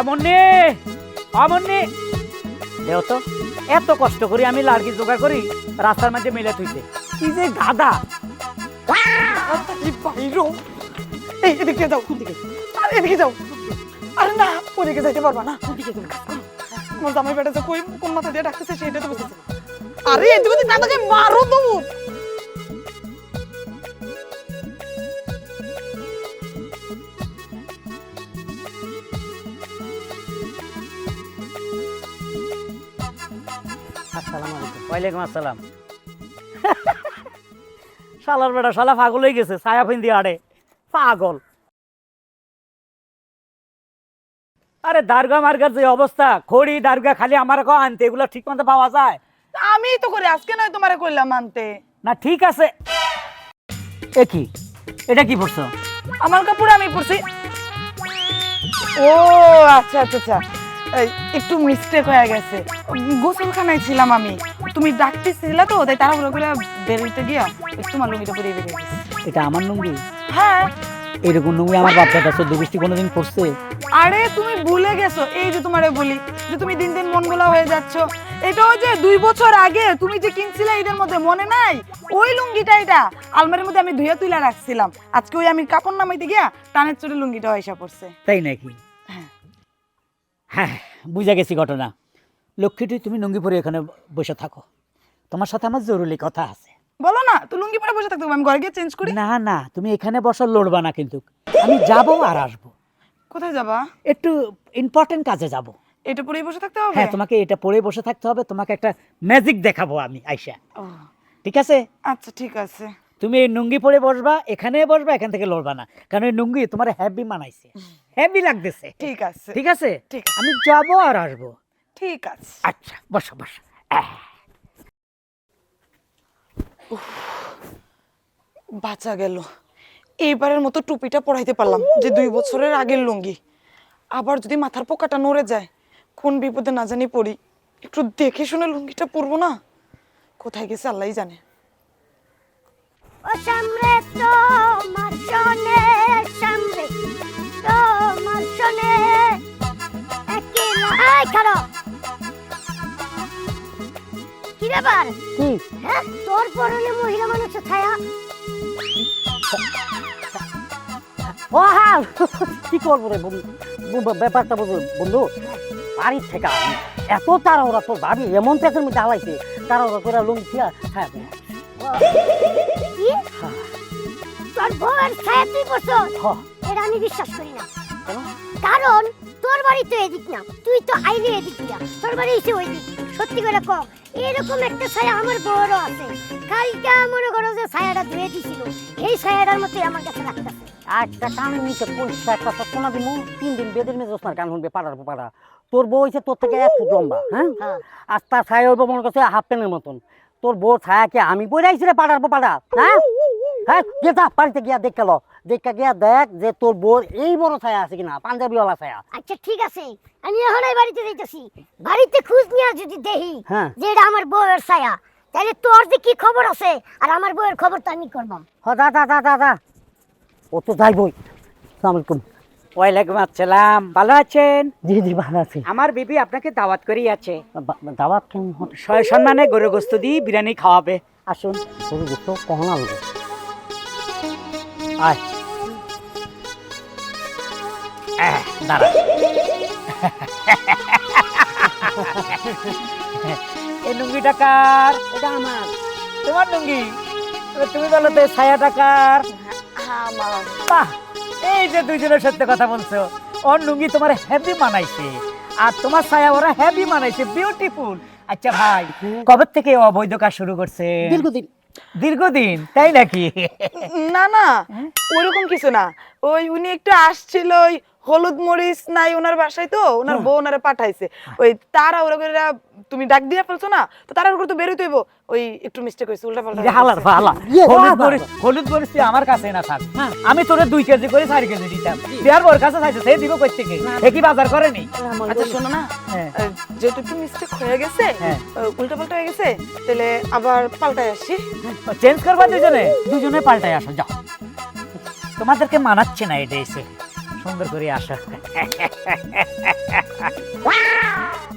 এমন নে এমন নে দেও তো, এত কষ্ট করি আমি লাড়কি জোগাড় করি, রাস্তার মাঝে মিলে থুইছে। কি যে গাদা এই এদিকে যাও দিকে আরে এদিকে যাও আরে না, ওদিকে যাইতে পারবা না। ওদিকে যাও। আমার জামাই বেটা যে কোন মাথা দিয়ে ডাকতেছে সেটা তো বুঝতেছে। আরে এদিকে না মারো তো। আসসালামু আলাইকুম। ওয়ালাইকুম আসসালাম। শালার বেটা শালা পাগল হয়ে গেছে ছায়া ফিন্দি আড়ে। পাগল। আরে দারগা মার্গার যে অবস্থা খড়ি দারগা খালি আমার কো আনতে এগুলো ঠিক মতো পাওয়া যায়? আমি তো করে আজকে নয় তোমারে কইলাম আনতে। না ঠিক আছে। এ কি? এটা কি পড়ছো? আমার কাপড় আমি পরছি। ও আচ্ছা আচ্ছা আচ্ছা। একটু মিস্টেক হয়ে গেছে। গোসলখানায় ছিলাম আমি। তুমি ডাকতেছিলা তো তাই তাড়াহুড়ো করে বেরোতে গিয়া ওই তোমার লুঙ্গিটা পরিয়ে বেরিয়ে গেছে এটা আমার নুঙ্গি হ্যাঁ। এরকম নুঙ্গি আমার দাদা চোদ্দ গোষ্ঠী কোনোদিন পড়ছে আরে তুমি ভুলে গেছো। এই যে তোমারে বলি যে তুমি দিন দিন মন গোলা হয়ে যাচ্ছ। এটাও যে দুই বছর আগে তুমি যে কিনছিলে এটার মধ্যে মনে নাই? ওই লুঙ্গিটা এটা। আলমারির মধ্যে আমি ধুয়ে তুলে রাখছিলাম। আজকে ওই আমি কাপড় নামাইতে গিয়া টানের চোরে লুঙ্গিটা এসে পড়ছে। তাই নাকি? হ্যাঁ। বুঝা গেছি ঘটনা। লক্ষ্মীটি তুমি লুঙ্গি পরে এখানে বসে থাকো। তোমার সাথে আমার জরুরি কথা আছে। বলো না তো লুঙ্গি পরে বসে থাকতে আমি ঘরে গিয়ে চেঞ্জ করি? না না তুমি এখানে বসা লড়বা না কিন্তু। আমি যাব আর আসব। কোথায় যাবা? একটু ইম্পর্টেন্ট কাজে যাব। এটা পরেই বসে থাকতে হবে? হ্যাঁ তোমাকে এটা পরে বসে থাকতে হবে তোমাকে একটা ম্যাজিক দেখাবো আমি আইসা। ও, ঠিক আছে? আচ্ছা ঠিক আছে। তুমি এই নুঙ্গি পরে বসবা এখানে বসবা এখান থেকে লড়বা না। কারণ এই নুঙ্গি তোমার হ্যাভি মানাইছে। হ্যাভি লাগতেছে। ঠিক আছে। ঠিক আছে। আমি যাব আর আসব। ঠিক আছে। আচ্ছা বসো বসো। বাঁচা গেল। এইবারের মতো টুপিটা পড়াইতে পারলাম যে দুই বছরের আগের লুঙ্গি। আবার যদি মাথার পোকাটা নড়ে যায় কোন বিপদে না জানি পড়ি। একটু দেখে শুনে লুঙ্গিটা পরবো না? কোথায় গেছে আল্লাহই জানে। ও সামনে তোমার তোমার খালো কি ব্যাপার? কি? হ্যাঁ তোর পরনে মহিলা ছায়া। ও হ্যাঁ। কি করব রে ব্যাপারটা বন্ধু বাড়ির থেকে এত তাড়াহুড়া তোর ভাবি এমন পেটের মধ্যে করে লুঙ্গি ছিয়া হ্যাঁ। বউয়ের ছায়া তুই পড়ছ হ্যাঁ এটা আমি বিশ্বাস করি না। কারণ তোর বাড়ি তো এদিক না তুই তো আইলি এদিক দিয়া। তোর বাড়ি এসে ওই দিক সত্যি করে ক এরকম একটা ছায়া আমার বউরও আছে। কালকে মনে করো যে ছায়াটা ধুয়ে দিছিল এই ছায়াটার মতোই আমার কাছে রাখতেছে একটা কানের নিচে পয়সা একটা শোনা দিমু তিন দিন বেদের মেয়ে জোসনার কান শুনবে পাড়ার পাড়া তোর বউ হয়েছে তোর থেকে এক ফুট লম্বা হ্যাঁ? হ্যাঁ। আর তার ছায়া হইব মনে করছে হাফ প্যানের মতন। তোর বউ ছায়াকে আমি বই রাখছি রে পাড়ার পাড়া হ্যাঁ? হ্যাঁ গিয়ে যা বাড়িতে গিয়া দেখে লো দেখে গিয়া দেখ যে তোর বউর এই বড় ছায়া আছে কিনা পাঞ্জাবিওয়ালা ছায়া। আচ্ছা ঠিক আছে। আমি এখন এই বাড়িতে যাইতেছি। বাড়িতে খোঁজ নিয়ে যদি দেখি হ্যাঁ। যে এটা আমার বউয়ের ছায়া তাহলে তোর যে কি খবর আছে আর আমার বউয়ের খবর তো আমি করবাম হ দা দা দা দা দা ও তো যাইবই। সালামালাইকুম ওয়ালাইকুম আসসালাম। ভালো আছেন? জি জি ভালো আছি। আমার বিবি আপনাকে দাওয়াত করেই আছে। দাওয়াত কেমন? সয় সম্মানে গরু গোস্ত দিয়ে বিরিয়ানি খাওয়াবে। আসুন। তোর তো কখন আসবে আয়। দাঁড়া। এই লুঙ্গি টাকার এটা আমার। তোমার লুঙ্গি? তুমি বলো তো এই ছায়া টাকার বাহ এই যে দুইজনের সত্যি কথা বলছো ওর লুঙ্গি তোমার হেভি মানাইছে আর তোমার ছায়া ওরা হেভি মানাইছে বিউটিফুল আচ্ছা ভাই কবে থেকে অবৈধ কাজ শুরু করছে? দীর্ঘদিন। দীর্ঘদিন তাই নাকি? না না ওরকম কিছু না। ওই উনি একটু আসছিল ওই হলুদ মরিচ নাই ওনার বাসায় তো ওনার বউ ওনারে পাঠাইছে। ওই তারা ওরা করে তুমি ডাক দিয়ে ফেলছো না? তো তারা ওরা তো বেরোতে হইব। ওই একটু মিস্টেক হয়েছে উল্টা পাল্টা হালার ফালা। ইয়ে, হলুদ মরিচ হলুদ মরিচ তুই আমার কাছে না থাক। আমি তোরে দুই কেজি করে চার কেজি দিতাম। তুই আর ওর কাছে চাইছে সে দিব কই থেকে? সে কি বাজার করেনি আচ্ছা শোনো না। হ্যাঁ। যেহেতু একটু মিস্টেক হয়ে গেছে হ্যাঁ। উল্টা পাল্টা হয়ে গেছে তাহলে আবার পাল্টাই আসি। চেঞ্জ করবা দুজনে? দুজনে পাল্টাই আসো যাও। তোমাদেরকে মানাচ্ছে না এটা এসে সুন্দর করে আসো।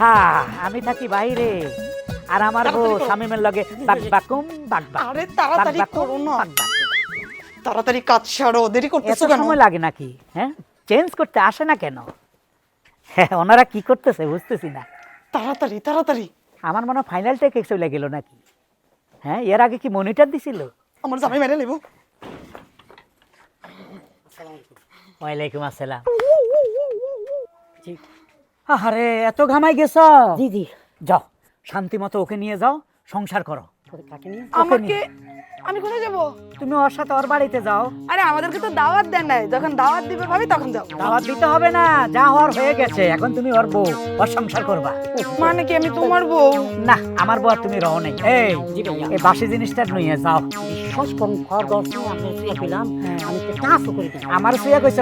হ্যাঁ আমি থাকি বাইরে। আর আমার বউ। স্বামীমের লগে আরে তাড়াতাড়ি করো না। তাড়াতাড়ি কাজ সারো দেরি করতেছো কেন? সময় লাগে নাকি? হ্যাঁ? চেঞ্জ করতে আসে না কেন? হ্যাঁ ওনারা কি করতেছে বুঝতেছি না। তাড়াতাড়ি তাড়াতাড়ি। আমার মনে হয় ফাইনাল টেক চলে গেল নাকি? হ্যাঁ এর আগে কি মনিটর দিছিল? আমার জামাই মেরে নেব। ওয়ালাইকুম আসসালাম। আরে এত ঘামাই গেছ? জি জি। যাও শান্তি মতো ওকে নিয়ে যাও সংসার করো। কাকে নিয়ে? আমাকে আমি কোথায় যাব? তুমি ওর সাথে ওর বাড়িতে যাও। আরে আমাদেরকে তো দাওয়াত দেন নাই। যখন দাওয়াত দিবে ভাবি তখন যাও। দাওয়াত দিতে হবে না যা হওয়ার হয়ে গেছে এখন তুমি ওর বউ ওর সংসার করবা। মানে কি আমি তোমার বউ? না আমার বউ আর তুমি রও নেই। এই এই বাসি জিনিসটা নিয়ে যাও। বিশ্বাস করুন ঘর দর্শন আপনি শুয়ে পেলাম আমি তো কাজও করি আমার শুয়ে কইছ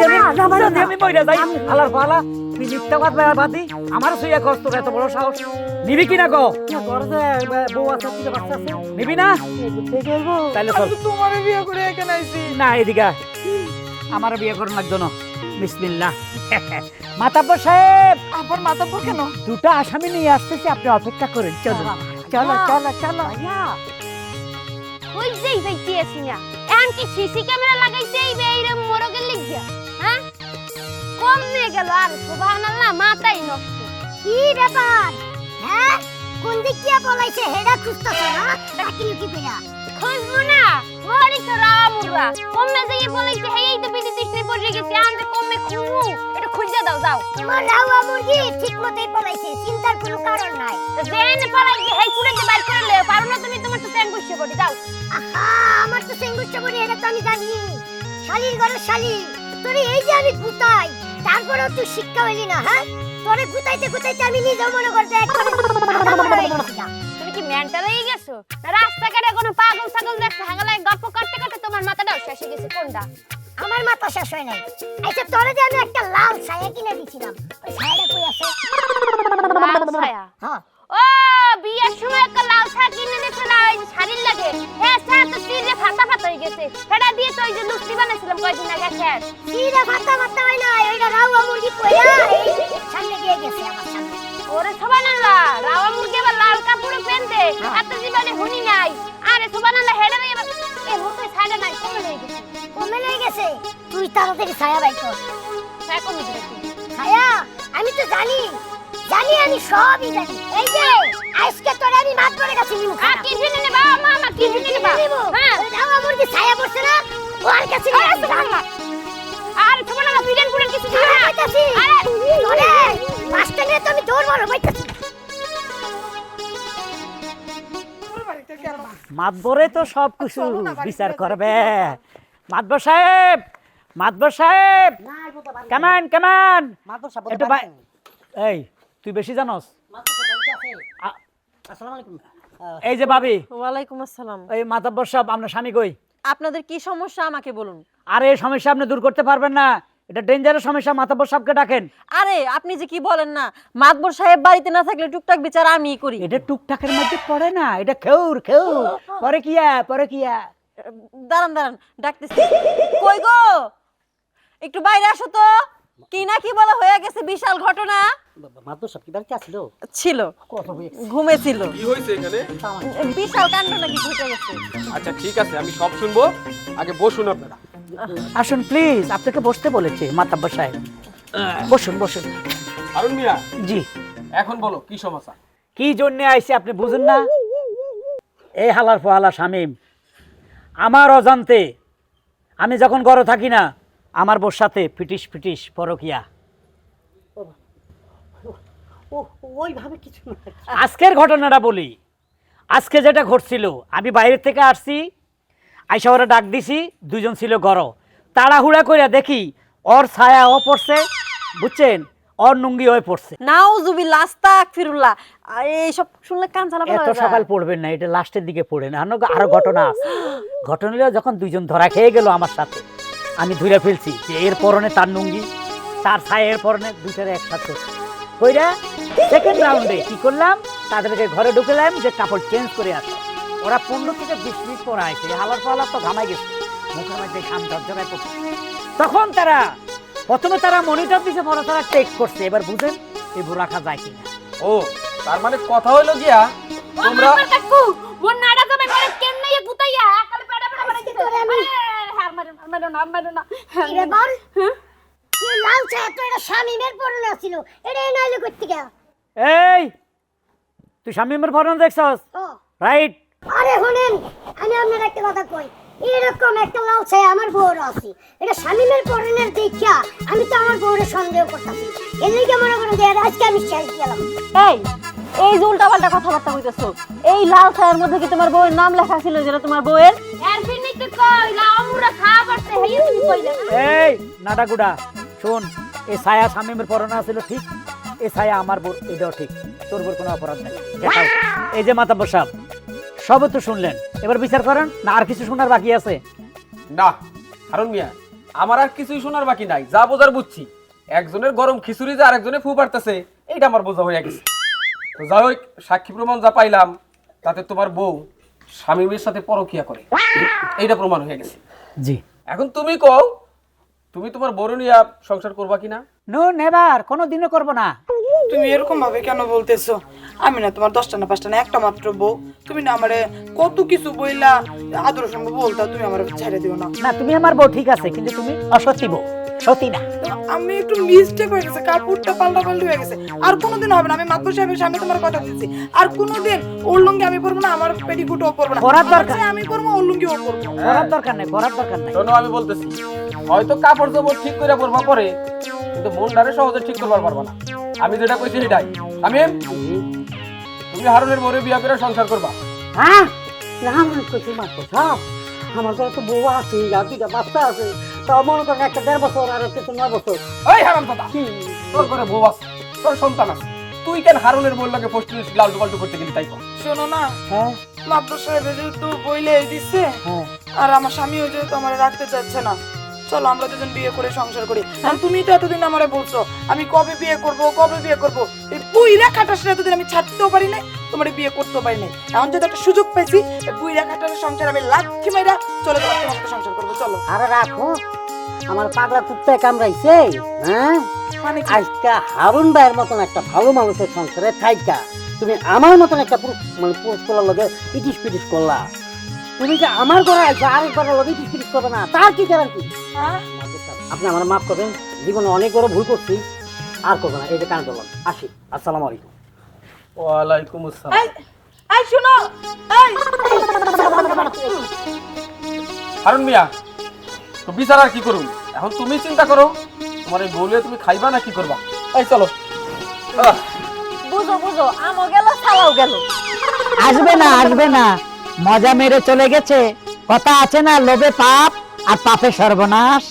যদি আমি যদি আমি মইরা যাই হালার ফালা তুই মিথ্যা কথা বাদি আমার শুয়ে কষ্ট এত বড় সাহস। নিবি কি না গো বউ আছে বাচ্চা আছে। নিবি না? তাহলে চল। তোমার বিয়ে করে এখানে আইছি। না এদিকে আমার বিয়ে করুন লাগতো না। বিসমিল্লাহ। মাতাব্বর সাহেব! আবার মাথা কেন? দুটো আসামি নিয়ে আসতেছি আপনি অপেক্ষা করেন। চলো চলো চলো। চলো ওই যেই যাইতে আছি না এখন কি সিসি ক্যামেরা লাগাইছে এই বেইরে মোরগের লিগিয়া হ্যাঁ? কম নিয়ে গেল আর সুবহানাল্লাহ মাথাই নষ্ট। কি ব্যাপার? হ্যাঁ? কোন দিক দিয়ে পলাইছে হেডা খুঁজতেছ না? ডাকি লুকি পেরা খুঁজবো না। মরি তো রামুরা কমে যাইয়ে বলেছে হেই তো বিদি তৃষ্ণে পড়ে গেছে আমি কমে খুঁজবো এটা খুঁজে দাও যাও। তোমার রাউয়া মুরগি ঠিক মতোই পলাইছে চিন্তার কোনো কারণ নাই। তো জেনে পালাই যে হেই কুড়ে বাইর করে লে পারো না তুমি তোমার তো বসে পড়ি দাও আহা আমার তো সেঙ্গুচ্ছ বলি এটা তো আমি জানি। শালির ঘরের শালি তোরে এই যে আমি গুতাই তারপরেও তুই শিক্ষা হইলি না হ্যাঁ? গুতাইতে গুতাইতে আমি নিজেও মনে করতে একবারে মাথা মোটা হয়ে গেছিলাম। তুমি কি মেন্টাল হয়ে গেছো? না রাস্তাঘাটে কোনো পাগল ছাগল দেখছ? হাগালায় গল্প করতে করতে তোমার মাথাটাও শেষ হয়ে গেছে কোনটা? আমার মাথা শেষ হয় নাই। আচ্ছা তোরে যে আমি একটা লাল ছায়া কিনে দিছিলাম ওই ছায়াটা কই আছে? লাল ছায়া? হ্যাঁ। ও বিয়ের সময় একটা লাল শাক কিনে দিয়েছে না ওই শাড়ির লাগে। হ্যাঁ স্যার তো তীরে ফাটা ফাটা হয়ে গেছে। সেটা দিয়ে তো ওই যে লুচি বানাইছিলাম কয়েকদিন আগে স্যার। সিরা ভাতা ভাতা হয় না ওইটা রাউয়া মুরগি এই সামনে দিয়ে গেছে আমার সামনে। ওরে সোবানাল্লাহ রাওয়া মুরগি আবার লাল কাপড়ে পেনতে এত জীবনে হুনি নাই। আরে সোবানাল্লাহ হেডা এবার। এ মুখে ছাড়া নাই কমে হয়ে গেছে। কমে লয়ে গেছে? তুই তাড়াতাড়ি ছায়া বাই কর। হ্যাঁ কমে গেছে। ছায়া আমি তো জানি। জানি আমি সবই জানি। এই যে আজকে তোরে আমি মাত করে গেছি নিমু আর কি জেনে নেবা মা মা কি জেনে নেবা। হ্যাঁ। রাউয়া মুরগি ছায়া পড়ছে না ওর কাছে নিয়ে আরে আসি। সোবানাল্লাহ আর সোবানাল্লাহ বিলেন পুরেন কিছু দিও না। আরে তোরে মাস্টার নিয়ে তো আমি দৌড় মারো বইতাছি তোর বাড়িতে কেন মাতবরে তো সব কিছু না, বিচার করবে। মাতবর সাহেব মাতবর সাহেব। না কেমন কেমন? একটু এই তুই বেশি জানোস? এই যে ভাবি। ওয়ালাইকুম আসসালাম। এই মাতব্বর সাহেব আমরা স্বামী কই? আপনাদের কি সমস্যা আমাকে বলুন। আর এই সমস্যা আপনি দূর করতে পারবেন না। এটা ডেঞ্জারের সমস্যা মাতব্বর সাহেবকে ডাকেন। আরে আপনি যে কি বলেন না মাতবর সাহেব বাড়িতে না থাকলে টুকটাক বিচার আমিই করি। এটা টুকটাকের মধ্যে পড়ে না এটা খেউর খেউর। পরে কিয়া পরে কিয়া দাঁড়ান দাঁড়ান ডাকতেছি। কই গো? একটু বাইরে আসো তো। কি না কি বলা হয়ে গেছে বিশাল ঘটনা। কি বাড়িতে আছিল ছিল। কি হয়েছে এখানে? বিশাল কাণ্ড নাকি ঘটে গেছে। আচ্ছা ঠিক আছে আমি সব শুনব। আগে বসুন আপনারা। আসুন প্লিজ আপনাকে বসতে বলেছে সাহেব বসুন বসুন। আরুন মিয়া জি। এখন বলো কি সমস্যা? কি জন্য আইছে আপনি বুঝেন না? এই হালার ফহালা শামিম আমার অজান্তে আমি যখন ঘরে থাকি না আমার বোর সাথে ফিটিস ফিটিস পরকিয়া। ওইভাবে কিছু আজকের ঘটনাটা বলি। আজকে যেটা ঘটছিল আমি বাইরের থেকে আসছি আইসা ওরা ডাক দিছি দুজন ছিল গড়। তাড়াহুড়া করে দেখি ওর ছায়া ও পড়ছে বুঝছেন? ওর নুঙ্গি হয়ে পড়ছে। নাউজুবিল্লাহ আস্তাক ফিরুল্লাহ এইসব শুনলে কান চালা এত সকাল পড়বেন না এটা লাস্টের দিকে পড়েন। আরও আরও ঘটনা আছে। ঘটনাটা যখন দুইজন ধরা খেয়ে গেল আমার সাথে। আমি ধুইরা ফেলছি যে এর পরনে তার লুঙ্গি তার ছায় এর পরনে দুইটারে একসাথে কইরা সেকেন্ড রাউন্ডে কি করলাম? তাদেরকে ঘরে ঢুকেলাম যে কাপড় চেঞ্জ করে আসো। ওরা পনেরো থেকে বিশ মিনিট পর আইছে। হালার পালার তো ঘামাই গেছে। মুখের মধ্যে ঘাম ঝরঝরাই পড়ছে। তখন তারা প্রথমে তারা মনিটর দিছে পরে তারা টেক করছে। এবার বুঝেন এই বউ রাখা যায় কিনা। ও তার মানে কথা হইল গিয়া তোমরা কাকু বোন নাড়া যাবে করে কেন নিয়ে গুতাইয়া? কালে পেড়া পেড়া করে দিতে মারো না মারো না কি রে বল এই লাল ছায়া তো এটা শামিমের পরনে ছিল এটা করতে গা এই তুই শামিমের ফরন দেখছস? রাইট আরে শুনেন আমি আপনার একটা কথা কই। এরকম একটা লাল ছায়া আমার বউর আছে। এটা শামিমের পরনের দেখা আমি তো আমার বউরে সন্দেহ করতেছি। এর লিগে মনে করেন যে আজকে আমি শেষ গেলাম। এই এই যে উল্টাপাল্টা কথাবার্তা কইতেছো। এই লাল ছায়ার মধ্যে কি তোমার বউয়ের নাম লেখা ছিল যেটা তোমার বউয়ের? খাওয়া তুমি কইলা? এই নাডাগুডা শোন এই ছায়া শামিমের পরনে আছিল ঠিক এই ছায়া আমার বোর এটাও ঠিক তোর বোর কোনো অপরাধ নেই। এই যে মাতা বসাব সব তো শুনলেন এবার বিচার করেন না আর কিছু শোনার বাকি আছে? না হারুন মিয়া আমার আর কিছুই শোনার বাকি নাই যা বোঝার বুঝছি একজনের গরম খিচুড়ি যে আরেকজনে ফু পারতেছে এইটা আমার বোঝা হয়ে গেছে। তো যাই হোক সাক্ষী প্রমাণ যা পাইলাম তাতে তোমার বউ স্বামীমের সাথে পরকিয়া করে। এইটা প্রমাণ হয়ে গেছে। জি। এখন তুমি কও তুমি তোমার বড় নিয়ে সংসার করবা কিনা? নো নেবার কোনো দিনও করব না। তুমি এরকম ভাবে কেন বলতেছো? আমি না তোমার দশটা না পাঁচটা না একটা মাত্র বউ। তুমি না আমারে কত কিছু বইলা আদর সঙ্গে বলতা তুমি আমার ছেড়ে দিও না। না তুমি আমার বউ ঠিক আছে কিন্তু তুমি অসত্যি বউ। না। আমি একটু মিস্টেক হয়ে গেছে কাপড়টা পাল্টা পাল্টি হয়ে গেছে। আর কোনোদিন হবে না আমি সাহেবের সামনে তোমার কথা দিচ্ছি আর কোনোদিন ওর লুঙ্গি আমি পরবো না আমার পেটিকুটও পরবো না। পরার দরকার। আমি পরবো ওর লুঙ্গি ও পরবো। করার দরকার নেই করার দরকার নেই। শোনো আমি বলতেছি হয়তো কাপড় চোপড় ঠিক করে পরবা পরে কিন্তু মনটারে সহজে ঠিক করবার পারবা না। আমি যেটা কইছি সেটাই। আমি তুমি হারুনের বরে বিয়া করে সংসার করবা। হ্যাঁ? না আমার কিছু মাত্র আমার তো বউ আছে আর দুইটা বাচ্চা আছে। তাও মনে করেন একটা দেড় বছর আর কিছু নয় বছর। ওই হারাম দাদা তোর ঘরে বউ আছে তোর সন্তান আছে। তুই কেন হারুনের বউর লাগে পোস্ট লাল পাল্টু করতে গেলি তাই শোনো না হ্যাঁ? যেহেতু বইলে দিচ্ছে হ্যাঁ। আর আমার স্বামীও যেহেতু আমার রাখতে চাচ্ছে না চলো আমরা দুজন বিয়ে করে সংসার করি। আর তুমি তো এতদিন আমারে বলছো আমি কবে বিয়ে করব কবে বিয়ে করব? এই বুই রেখাটা সেটা এতদিন আমি ছাড়তেও পারি নাই তোমার বিয়ে করতেও পারি নাই। এখন যদি একটা সুযোগ পাইছি এই বুই রেখাটার সংসার আমি লাথি মাইরা চলে তোমার সংসার করব চলো। আরে রাখো। আমার পাগলা কুত্তায় কামড়াইছে হ্যাঁ? মানে আজকা হারুন ভাইয়ের মতন একটা ভালো মানুষের সংসারে থাইকা। তুমি আমার মতন একটা পুরুষ মানে পুরুষ করার লগে ইটিস পিটিস করলা। তুমি যে আমার ঘরে আইসা আরেকবার লগে ইটিস পিটিস করবে না তার কি গ্যারান্টি হ্যাঁ? আপনি আমার মাফ করবেন জীবনে অনেক বড় ভুল করছি আর করব না এই যে কান করলাম আসি আসসালামু আলাইকুম। ওয়ালাইকুম আসসালাম। এই এই শুনো এই। হারুন মিয়া তো বিচার আর কি করুন এখন তুমি চিন্তা করো তোমার এই বলিয়া তুমি খাইবা না কি করবা? এই চলো। বুঝো বুঝো আমও গেল সালাও গেল। আসবে না আসবে না। মজা মেরে চলে গেছে। কথা আছে না লোভে পাপ আর পাপে সর্বনাশ।